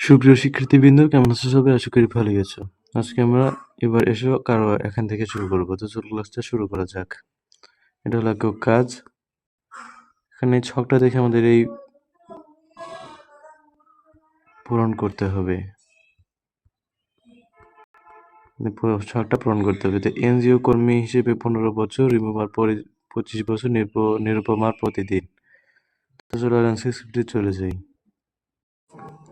সুপ্রিয় শিক্ষার্থীবৃন্দ, কেমন আছো সবাই? আশা করি ভালোই আছো। আজকে আমরা এবার এসো কারও এখান থেকে শুরু করব। তো চল ক্লাসটা শুরু করা যাক। এটা হলো কাজ। এখানে ছকটা দেখে আমাদের এই পূরণ করতে হবে। পুরো ছকটা পূরণ করতে হবে। তো এনজিও কর্মী হিসেবে পনেরো বছর রিমুভার পরে পঁচিশ বছর, নিরুপ- নিরুপমার প্রতিদিন। চলে যাই।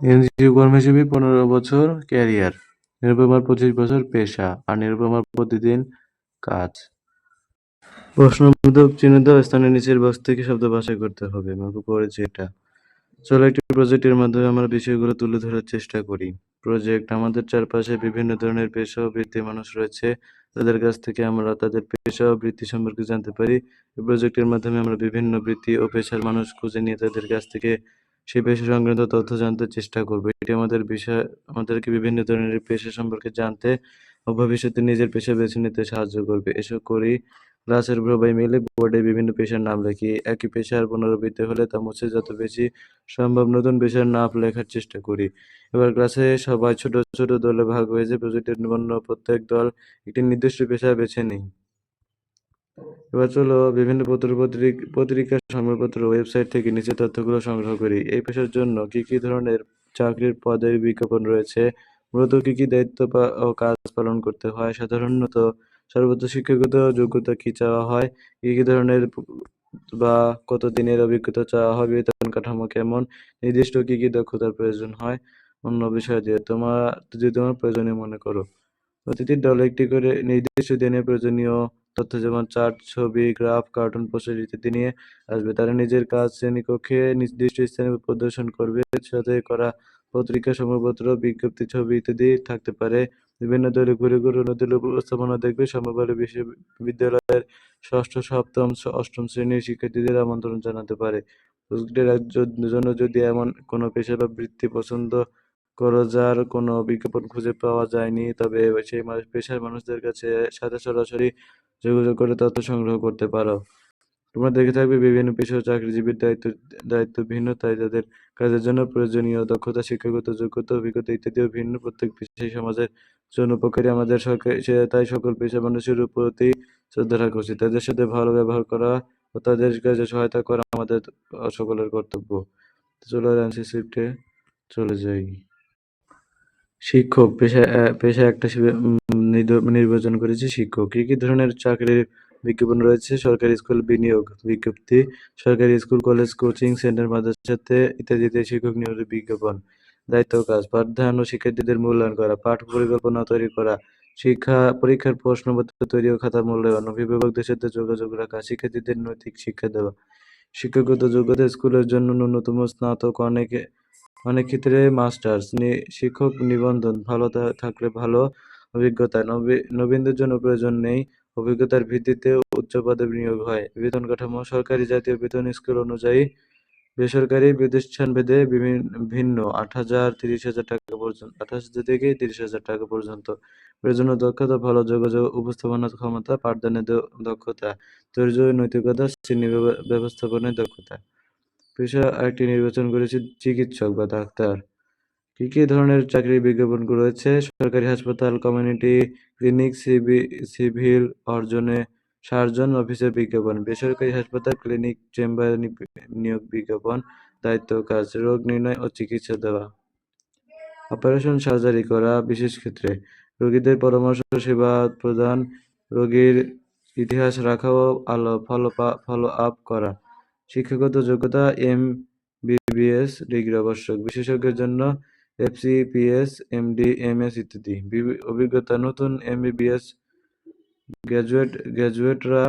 এনজিও কর্মী হিসেবে পনেরো বছর ক্যারিয়ার, নিরুপমার পঁচিশ বছর পেশা আর নিরুপমার প্রতিদিন কাজ। প্রশ্নবোধক চিহ্ন দেওয়া স্থানের নিচের বক্স থেকে শব্দ বাছাই করতে হবে। আমাকে পড়েছে এটা। চলো একটি প্রজেক্টের মাধ্যমে আমরা বিষয়গুলো তুলে ধরার চেষ্টা করি। প্রজেক্ট আমাদের চারপাশে বিভিন্ন ধরনের পেশা ও বৃত্তি মানুষ রয়েছে। তাদের কাছ থেকে আমরা তাদের পেশা ও বৃত্তি সম্পর্কে জানতে পারি। প্রজেক্টের মাধ্যমে আমরা বিভিন্ন বৃত্তি ও পেশার মানুষ খুঁজে নিয়ে তাদের কাছ থেকে সেই পেশা সংক্রান্ত তথ্য জানতে চেষ্টা করব। এটি আমাদের বিষয় আমাদেরকে বিভিন্ন ধরনের পেশা সম্পর্কে জানতে ও ভবিষ্যতে নিজের পেশা বেছে নিতে সাহায্য করবে। এসব করি ক্লাসের সবাই মিলে বোর্ডে বিভিন্ন পেশার নাম লিখি। একই পেশার পুনরাবৃত্তি হলে তা মুছে যত বেশি সম্ভব নতুন পেশার নাম লেখার চেষ্টা করি। এবার ক্লাসে সবাই ছোট ছোট দলে ভাগ হয়েছে প্রজেক্টের প্রত্যেক দল একটি নির্দিষ্ট পেশা বেছে নেই। এবার চলো বিভিন্ন পত্র পত্রিকা সংবাদপত্র ওয়েবসাইট থেকে নিচে তথ্যগুলো সংগ্রহ করি। এই পেশার জন্য কি কি ধরনের চাকরির পদের বিজ্ঞাপন রয়েছে? মূলত কি কি দায়িত্ব ও কাজ পালন করতে হয়? সাধারণত সর্বোচ্চ শিক্ষাগত যোগ্যতা কি চাওয়া হয়? কি কি ধরনের বা কত দিনের অভিজ্ঞতা চাওয়া হয়? বেতন কাঠামো কেমন? নির্দিষ্ট কি কি দক্ষতার প্রয়োজন হয়? অন্য বিষয় দিয়ে তোমার যদি তোমার প্রয়োজনীয় মনে করো। প্রতিটি দল একটি করে নির্দিষ্ট দিনে প্রয়োজনীয় তথ্য যেমন চার্ট, ছবি, গ্রাফ, কার্টুন পোস্টার ইত্যাদি নিয়ে আসবে। তারা নিজের কাজ শ্রেণীকক্ষে নির্দিষ্ট স্থানে প্রদর্শন করবে। সাথে করা পত্রিকা সংবাদপত্র বিজ্ঞপ্তি, ছবি ইত্যাদি থাকতে পারে। বিভিন্ন দলে ঘুরে ঘুরে নতুন উপস্থাপনা দেখবে। সম্ভব হলে বিশ্ববিদ্যালয়ের ষষ্ঠ, সপ্তম, অষ্টম শ্রেণির শিক্ষার্থীদের আমন্ত্রণ জানাতে পারে। জন্য যদি এমন কোনো পেশা বা বৃত্তি পছন্দ করো যার কোনো বিজ্ঞাপন খুঁজে পাওয়া যায়নি, তবে সেই পেশার মানুষদের কাছে সাথে সরাসরি যোগাযোগ করে তথ্য সংগ্রহ করতে পারো। তোমরা দেখে থাকবে বিভিন্ন পেশা ও চাকরিজীবীর দায়িত্ব দায়িত্ব ভিন্ন তাই তাদের কাজের জন্য প্রয়োজনীয় দক্ষতা, শিক্ষাগত যোগ্যতা, অভিজ্ঞতা ইত্যাদিও ভিন্ন প্রত্যেক পেশাই সমাজের জন্য উপকারী। আমাদের সরকার তাই সকল পেশা মানুষের প্রতি শ্রদ্ধা রাখা উচিত। তাদের সাথে ভালো ব্যবহার করা ও তাদের কাজে সহায়তা করা আমাদের সকলের কর্তব্য। চলো চলে যাই। শিক্ষক পেশা পেশা একটা নির্বাচন করেছে শিক্ষক। কি কি ধরনের চাকরির বিজ্ঞাপন রয়েছে? সরকারি স্কুল বিনিয়োগ বিজ্ঞপ্তি, সরকারি স্কুল, কলেজ কোচিং সেন্টার, মাদ্রাসাতে ইত্যাদিতে শিক্ষক নিয়োগের বিজ্ঞাপন, দায়িত্ব, কাজ, পাঠদান ও শিক্ষার্থীদের মূল্যায়ন করা, পাঠ পরিকল্পনা তৈরি করা, শিক্ষা পরীক্ষার প্রশ্নপত্র তৈরি ও খাতা মূল্যায়ন, অভিভাবকদের সাথে যোগাযোগ রাখা, শিক্ষার্থীদের নৈতিক শিক্ষা দেওয়া, শিক্ষাগত যোগ্যতা স্কুলের জন্য ন্যূনতম স্নাতক অনেকে অনেক ক্ষেত্রে মাস্টার্স শিক্ষক নিবন্ধন, ভালো থাকলে ভালো অভিজ্ঞতা, নবী- নবীনদের জন্য প্রয়োজন নেই। অভিজ্ঞতার ভিত্তিতে উচ্চ পদে নিয়োগ হয়। বেতন কাঠামো, সরকারি জাতীয় বেতন স্কেল অনুযায়ী বেসরকারি প্রতিষ্ঠান ভেদে ভিন্ন। আট হাজার তিরিশ হাজার টাকা পর্যন্ত, আঠাশ হাজার থেকে তিরিশ হাজার টাকা পর্যন্ত। প্রয়োজনীয় দক্ষতা, ভালো যোগাযোগ, উপস্থাপনা ক্ষমতা, পাঠদানের দক্ষতা, ধৈর্য নৈতিকতা, শ্রেণি ব্যব- ব্যবস্থাপনায় দক্ষতা। পেশা আরেকটি নির্বাচন করেছি চিকিৎসক বা ডাক্তার। কি কি ধরনের চাকরির বিজ্ঞাপন রয়েছে সরকারি হাসপাতাল, কমিউনিটি ক্লিনিক সিভিল অর্জনে সার্জন, অফিসের বিজ্ঞাপন, বেসরকারি হাসপাতাল, ক্লিনিক, চেম্বার নিয়োগ বিজ্ঞাপন, দায়িত্ব, কাজ, রোগ নির্ণয় ও চিকিৎসা দেওয়া। অপারেশন সার্জারি করা বিশেষ ক্ষেত্রে। রোগীদের পরামর্শ, সেবা প্রদান, রোগীর ইতিহাস রাখা ও আলো ফলো ফলো আপ করা। শিক্ষাগত যোগ্যতা, এম বিবিএস ডিগ্রি আবশ্যক। বিশেষজ্ঞের জন্য এফসিপিএস এমডি এমএস ইত্যাদি। অভিজ্ঞতা, নতুন এমবিবিএস গ্র্যাজুয়েট গ্র্যাজুয়েটরা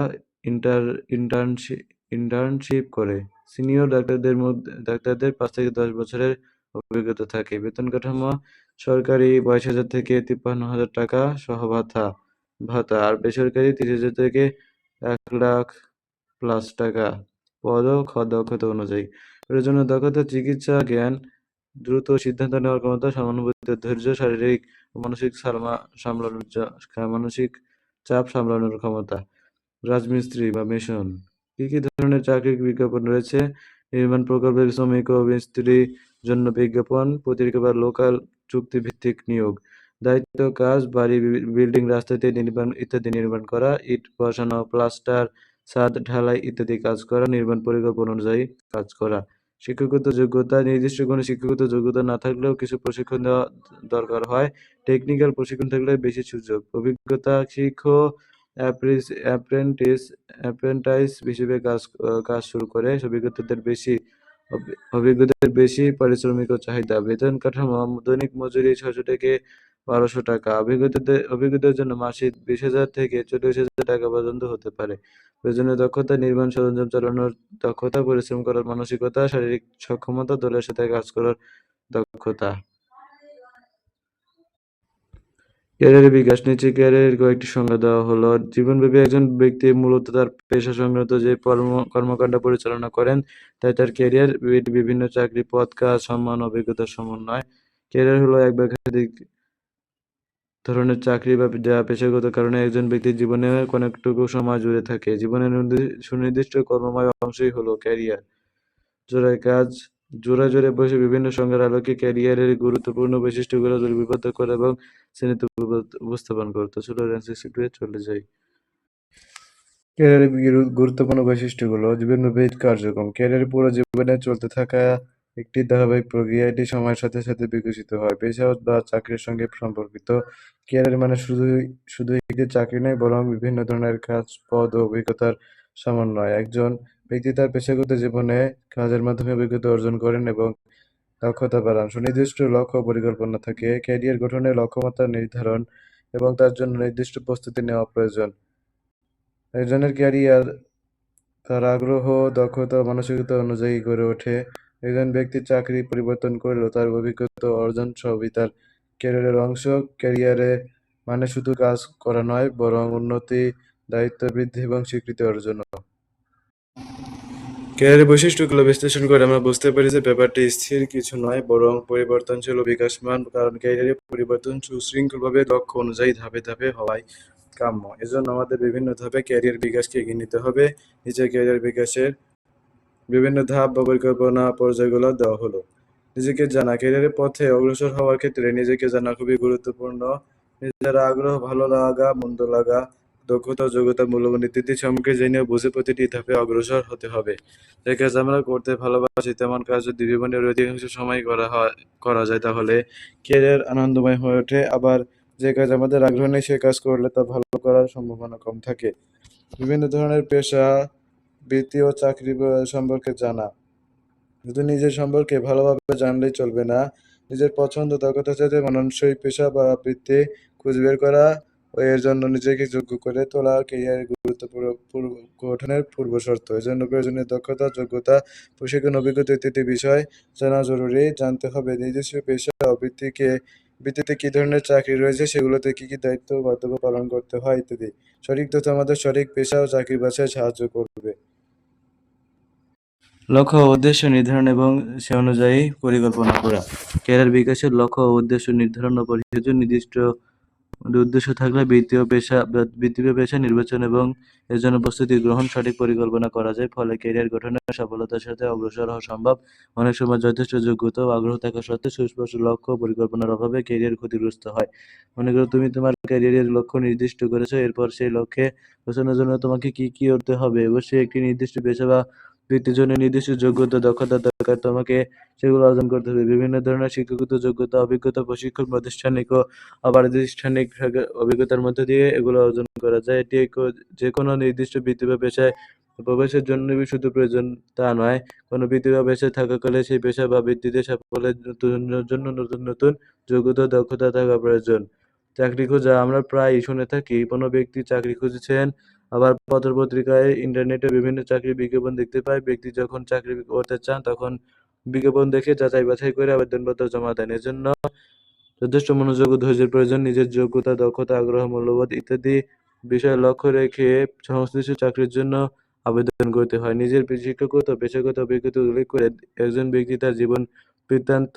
ইন্টার ইন্টার্নশিপ ইন্টার্নশিপ করে। সিনিয়র ডাক্তারদের মধ্যে ডাক্তারদের পাঁচ থেকে দশ বছরের অভিজ্ঞতা থাকে। বেতন কাঠামো, সরকারি বাইশ হাজার থেকে তিপ্পান্ন হাজার টাকা সহ ভাতা। ভাতা। আর বেসরকারি তিরিশ হাজার থেকে এক লাখ প্লাস টাকা। পদ দক্ষতা অনুযায়ী। প্রয়োজনীয় দক্ষতা চিকিৎসা জ্ঞান দ্রুত সিদ্ধান্ত নেওয়ার ক্ষমতা সমানুভূতির ধৈর্য শারীরিক ও মানসিক সামলানোর মানসিক চাপ সামলানোর ক্ষমতা। রাজমিস্ত্রি বা মেশন। কি কি ধরনের চাকরির বিজ্ঞাপন রয়েছে? নির্মাণ প্রকল্পের শ্রমিক ও মিস্ত্রি জন্য বিজ্ঞাপন, পত্রিকা বা লোকাল চুক্তিভিত্তিক নিয়োগ। দায়িত্ব কাজ, বাড়ি, বিল্ডিং, রাস্তা ইত্যাদি নির্মাণ ইত্যাদি নির্মাণ করা, ইট বসানো, প্লাস্টার, ছাদ ঢালাই ইত্যাদি কাজ করা, নির্মাণ পরিকল্পনা অনুযায়ী কাজ করা। শিক্ষাগত যোগ্যতা, নির্দিষ্ট কোনো শিক্ষাগত যোগ্যতা না থাকলেও কিছু প্রশিক্ষণ দেওয়া দরকার হয়। টেকনিক্যাল প্রশিক্ষণ থাকলে বেশি সুযোগ। অভিজ্ঞতা, শিক্ষক, অ্যাপ্রেন্টিস অ্যাপ্রেন্টাইস হিসেবে কাজ কাজ শুরু করে অভিজ্ঞতাদের বেশি অভি অভিজ্ঞতাদের বেশি পারিশ্রমিক ও চাহিদা। বেতন কাঠামো, দৈনিক মজুরি ছয়শো থেকে বারোশো টাকা। অভিজ্ঞতার জন্য মাসিক বিশ হাজার থেকে চল্লিশ হাজার টাকা পর্যন্ত হতে পারে। প্রয়োজনীয় দক্ষতা, নির্মাণ সরঞ্জাম চালানোর দক্ষতা, পরিশ্রম করার মানসিকতা, শারীরিক সক্ষমতা, দলের সাথে কাজ করার দক্ষতা। বিকাশ নিচে ক্যারিয়ারের কয়েকটি সংজ্ঞা দেওয়া হলো। জীবনব্যাপী একজন ব্যক্তি মূলত তার পেশা সংক্রান্ত যে কর্ম কর্মকাণ্ড পরিচালনা করেন তাই তার ক্যারিয়ার। বিভিন্ন চাকরি, পদ, কাজ, সম্মান, অভিজ্ঞতার সমন্বয়। ক্যারিয়ার হলো এক বা একাধিক ধরনের চাকরি বা যা পেশাগত কারণে একজন ব্যক্তির জীবনে অনেকটুকু সময় জুড়ে থাকে। জীবনের সুনির্দিষ্ট কর্মময় অংশই হলো ক্যারিয়ার। জোড়ায় কাজ, জোড়ায় জোড়ায় বসে বিভিন্ন সংজ্ঞার আলোকে ক্যারিয়ারের গুরুত্বপূর্ণ বৈশিষ্ট্যগুলো লিপিবদ্ধ করে এবং শ্রেণীতে উপস্থাপন করতো। চলো এ চলে যাই। ক্যারিয়ারের গুরুত্বপূর্ণ বৈশিষ্ট্যগুলো জীবনব্যাপী কার্যক্রম। ক্যারিয়ার পুরো জীবনে চলতে থাকা একটি ধারাবাহিক প্রক্রিয়া। এটি সময়ের সাথে সাথে বিকশিত হয়। পেশা বা চাকরির সঙ্গে সম্পর্কিত। ক্যারিয়ার মানে শুধুই শুধু একটি চাকরি নয় বরং বিভিন্ন ধরনের কাজ, পদ ও অভিজ্ঞতার সমন্বয়। একজন ব্যক্তি তার পেশাগত জীবনে কাজের মাধ্যমে অভিজ্ঞতা অর্জন করেন এবং দক্ষতা বাড়ান। সুনির্দিষ্ট লক্ষ্য পরিকল্পনা থাকে। ক্যারিয়ার গঠনে লক্ষ্যমাত্রা নির্ধারণ এবং তার জন্য নির্দিষ্ট প্রস্তুতি নেওয়া প্রয়োজন। একজনের ক্যারিয়ার তার আগ্রহ, দক্ষতা মানসিকতা অনুযায়ী গড়ে ওঠে। একজন ব্যক্তি চাকরি পরিবর্তন করলেও তার অভিজ্ঞতা অর্জন সবই তার ক্যারিয়ারের অংশ। ক্যারিয়ারে মানে শুধু কাজ করা নয় বরং উন্নতি, দায়িত্ব বৃদ্ধি এবং স্বীকৃতি অর্জনও। ক্যারিয়ারের বৈশিষ্ট্যগুলো বিশ্লেষণ করে আমরা বুঝতে পারি যে ব্যাপারটি স্থির কিছু নয় বরং পরিবর্তনশীল ও বিকাশমান। কারণ ক্যারিয়ারের পরিবর্তন সুশৃঙ্খলভাবে লক্ষ্য অনুযায়ী ধাপে ধাপে হওয়ায় কাম্য। এজন্য আমাদের বিভিন্ন ধাপে ক্যারিয়ার বিকাশকে এগিয়ে নিতে হবে। নিজের ক্যারিয়ার বিকাশের বিভিন্ন ধাপ বা পরিকল্পনা পর্যায়গুলো দেওয়া হলো। নিজেকে জানা, ক্যারিয়ারের পথে অগ্রসর হওয়ার ক্ষেত্রে নিজেকে জানা খুবই গুরুত্বপূর্ণ। নিজের আগ্রহ, ভালো লাগা, মন্দ লাগা, দক্ষতা, যোগ্যতা, মূল্যবান ইত্যাদি সম্পর্কে জেনে বুঝে প্রতিটি ধাপে অগ্রসর হতে হবে। যে কাজ আমরা করতে ভালোবাসি তেমন কাজ যদি জীবনের অধিকাংশ সময় করা হয় করা যায় তাহলে ক্যারিয়ার আনন্দময় হয়ে ওঠে। আবার যে কাজ আমাদের আগ্রহ নেই সে কাজ করলে তা ভালো করার সম্ভাবনা কম থাকে। বিভিন্ন ধরনের পেশা, বৃত্তি ও চাকরি সম্পর্কে জানা। শুধু নিজের সম্পর্কে ভালোভাবে জানলেই চলবে না। নিজের পছন্দ, দক্ষতার সাথে মানানসই পেশা বা বৃত্তি খুঁজে বের করা ও এর জন্য নিজেকে যোগ্য করে তোলা ক্যারিয়ারের গুরুত্বপূর্ণ গঠনের পূর্বশর্ত। এজন্য প্রয়োজনীয় দক্ষতা, যোগ্যতা, প্রশিক্ষণ, অভিজ্ঞতা ইত্যাদি বিষয় জানা জরুরি। জানতে হবে নিজস্ব পেশা ও বৃত্তিকে বৃত্তিতে কী ধরনের চাকরি রয়েছে, সেগুলোতে কী কী দায়িত্ব কর্তব্য পালন করতে হয় ইত্যাদি। সঠিক তথ্য আমাদের সঠিক পেশা ও চাকরি বাছাইয়ে সাহায্য করবে। লক্ষ্য উদ্দেশ্য নির্ধারণ এবং সে অনুযায়ী পরিকল্পনা করা। ক্যারিয়ার বিকাশের লক্ষ্য উদ্দেশ্য নির্ধারণ ও পরিচর্যার নির্দিষ্ট উদ্দেশ্য থাকলে বৃত্তি ও পেশা বৃত্তি বা পেশা নির্বাচন এবং এর জন্য প্রস্তুতি গ্রহণ সঠিক পরিকল্পনা করা যায়। ফলে ক্যারিয়ার গঠনে সফলতার সাথে অগ্রসর হওয়া সম্ভব। অনেক সময় যথেষ্ট যোগ্যতা ও আগ্রহ থাকা সত্ত্বেও সুস্পষ্ট লক্ষ্য পরিকল্পনার অভাবে ক্যারিয়ার ক্ষতিগ্রস্ত হয়। মনে করো তুমি তোমার ক্যারিয়ারের লক্ষ্য নির্দিষ্ট করেছ, এরপর সেই লক্ষ্যে পৌঁছানোর জন্য তোমাকে কি কি করতে হবে? অবশ্যই একটি নির্দিষ্ট পেশা বা বৃত্তির জন্য নির্দিষ্ট যোগ্যতা, দক্ষতা দরকার। তোমাকে সেগুলো অর্জন করতে হবে। বিভিন্ন ধরনের শিক্ষাগত যোগ্যতা, অভিজ্ঞতা, প্রশিক্ষণ, প্রাতিষ্ঠানিক ও অপ্রাতিষ্ঠানিক অভিজ্ঞতার মধ্য দিয়ে এগুলো অর্জন করা যায়। এটি যে কোনো নির্দিষ্ট বৃত্তি বা পেশায় প্রবেশের জন্য শুধু প্রয়োজন তা নয়, কোনো বৃত্তি বা পেশায় থাকাকালে সেই পেশা বা বৃত্তিতে সাফল্যের জন্য নতুন নতুন যোগ্যতা দক্ষতা থাকা প্রয়োজন। চাকরি খোঁজা, আমরা প্রায়ই শুনে থাকি কোনো ব্যক্তি চাকরি খুঁজছেন, আবার পত্র-পত্রিকায়, ইন্টারনেটে বিভিন্ন চাকরির বিজ্ঞাপন দেখতে পাই। ব্যক্তি যখন চাকরি করতে চান তখন বিজ্ঞাপন দেখে যাচাই-বাছাই করে আবেদনপত্র জমা দেন। এজন্য যথেষ্ট মনোযোগ ও ধৈর্যের প্রয়োজন। নিজের যোগ্যতা, দক্ষতা, আগ্রহ, মূল্যবোধ ইত্যাদি বিষয় লক্ষ্য রেখে সংশ্লিষ্ট চাকরির জন্য আবেদন করতে হয়। নিজের শিক্ষাগত পেশাগত অভিজ্ঞতা উল্লেখ করে একজন ব্যক্তি তার জীবন বৃত্তান্ত,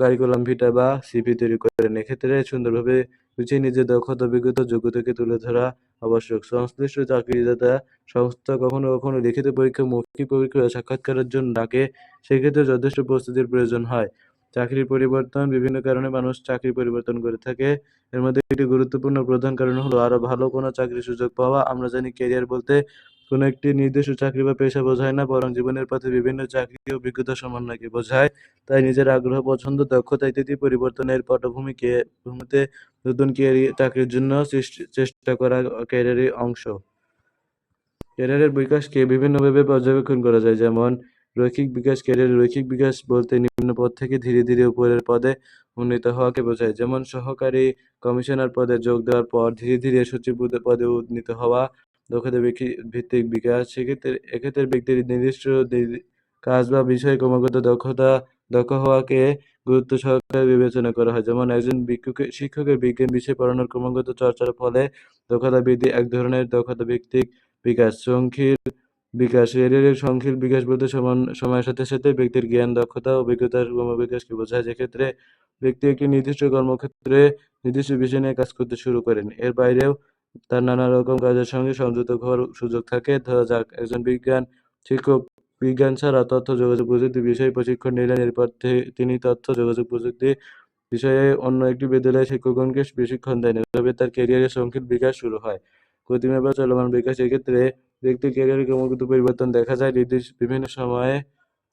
কারিকুলাম ভিটা বা সিভি তৈরি করেন। এক্ষেত্রে সুন্দরভাবে গুছিয়ে নিজের দক্ষতা, অভিজ্ঞতা, যোগ্যতাকে তুলে ধরা আবশ্যক। সংশ্লিষ্ট চাকরিদাতা সংস্থা কখনো কখনো লিখিত পরীক্ষা, মৌখিক পরীক্ষা সাক্ষাৎকারের জন্য ডাকে, সেক্ষেত্রে যথেষ্ট প্রস্তুতির প্রয়োজন হয়। চাকরির পরিবর্তন বিভিন্ন কারণে মানুষ চাকরি পরিবর্তন করে থাকে। এর মধ্যে একটি গুরুত্বপূর্ণ প্রধান কারণ হলো আরও ভালো কোনো চাকরির সুযোগ পাওয়া। আমরা জানি ক্যারিয়ার বলতে কোনো একটি নির্দিষ্ট চাকরি বা পেশা বোঝায় না, বরং জীবনের পথে বিভিন্ন চাকরি ও অভিজ্ঞতার সমন্বয়কে বোঝায়। তাই নিজের আগ্রহ, পছন্দ, দক্ষতা ইত্যাদি পরিবর্তনের পটভূমিকে ভূমিতে নতুন ক্যারি চাকরির জন্য চেষ্টা করা ক্যারিয়ারের অংশ। ক্যারিয়ারের বিকাশকে বিভিন্নভাবে পর্যবেক্ষণ করা যায়। যেমন রৈখিক বিকাশ ক্যারিয়ারের রৈখিক বিকাশ বলতে নিম্ন পদ থেকে ধীরে ধীরে উপরের পদে উন্নীত হওয়াকে বোঝায়। যেমন সহকারী কমিশনার পদে যোগ দেওয়ার পর ধীরে ধীরে সচিব পদে উন্নীত হওয়া। দক্ষতা ভিত্তিক বিকাশ সেক্ষেত্রে এক্ষেত্রে ব্যক্তির নির্দিষ্ট কাজ বা বিষয়ে ক্রমাগত দক্ষতা দক্ষ হওয়াকে গুরুত্ব সহকারে বিবেচনা করা হয়। যেমন একজন শিক্ষকের বিজ্ঞান বিষয় পড়ানোর ক্রমাগত চর্চার ফলে দক্ষতা বৃদ্ধি এক ধরনের দক্ষতা ভিত্তিক বিকাশ। সঙ্গীর বিকাশ ক্যারিয়ারের সঙ্গীর বিকাশ বলতে সমান সময়ের সাথে সাথে ব্যক্তির জ্ঞান, দক্ষতা, অভিজ্ঞতার ক্রমবিকাশকে বোঝায়। যেক্ষেত্রে ব্যক্তি একটি নির্দিষ্ট কর্মক্ষেত্রে নির্দিষ্ট বিষয় নিয়ে কাজ করতে শুরু করেন। এর বাইরেও তার নানা রকম কাজের সঙ্গে সংযুক্ত হওয়ার সুযোগ থাকে। ধরা যাক, একজন বিজ্ঞান শিক্ষক, বিজ্ঞান ছাড়া তথ্য, যোগাযোগ প্রযুক্তি বিষয়ে প্রশিক্ষণ নিলেন। এরপর তিনি তথ্য, যোগাযোগ প্রযুক্তি বিষয়ে অন্য একটি বিদ্যালয়ে শিক্ষকগণকে প্রশিক্ষণ দেন। এভাবে তার ক্যারিয়ারের সঙ্গীর বিকাশ শুরু হয়। গতিময় বা চলমান বিকাশ এক্ষেত্রে ব্যক্তির ক্যারিয়ারে ক্রমাগত পরিবর্তন দেখা যায়। নির্দিষ্ট বিভিন্ন সময়ে,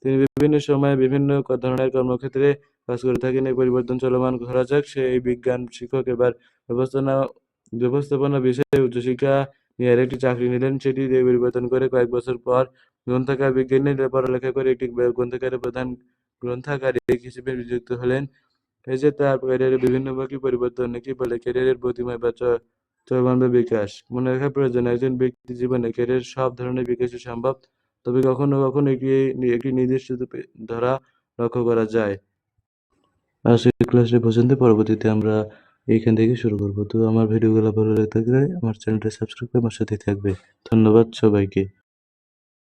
তিনি বিভিন্ন সময়ে বিভিন্ন ধরনের কর্মক্ষেত্রে কাজ করে থাকেন। এই পরিবর্তন চলমান ধরা যাক সে এই বিজ্ঞান শিক্ষক এবার ব্যবস্থাপনা ব্যবস্থাপনা বিষয়ে উচ্চশিক্ষা নিয়ে আরেকটি চাকরি নিলেন। সেটি পরিবর্তন করে কয়েক বছর পর গ্রন্থাগার বিজ্ঞান নিয়ে পড়ালেখা করে একটি গ্রন্থাগারের প্রধান গ্রন্থাগারিক হিসেবে নিযুক্ত হলেন। এই যে তার ক্যারিয়ারের বিভিন্নমুখী পরিবর্তন একে বলে ক্যারিয়ারের গতিময় বা চ চলমান বা বিকাশ। মনে রাখা প্রয়োজন, একজন ব্যক্তি জীবনে ক্যারিয়ারের সব ধরনের বিকাশই সম্ভব। তবে কখনো কখনো এটি একটি নির্দিষ্ট ধরা লক্ষ্য করা যায়। আজকের ক্লাসটি পর্যন্ত, পরবর্তীতে আমরা এইখান থেকে শুরু করব। তো আমার ভিডিওগুলো ভালো লাগে থাকলে আমার চ্যানেলটা সাবস্ক্রাইব করে আমার সাথে থাকবে। ধন্যবাদ সবাইকে।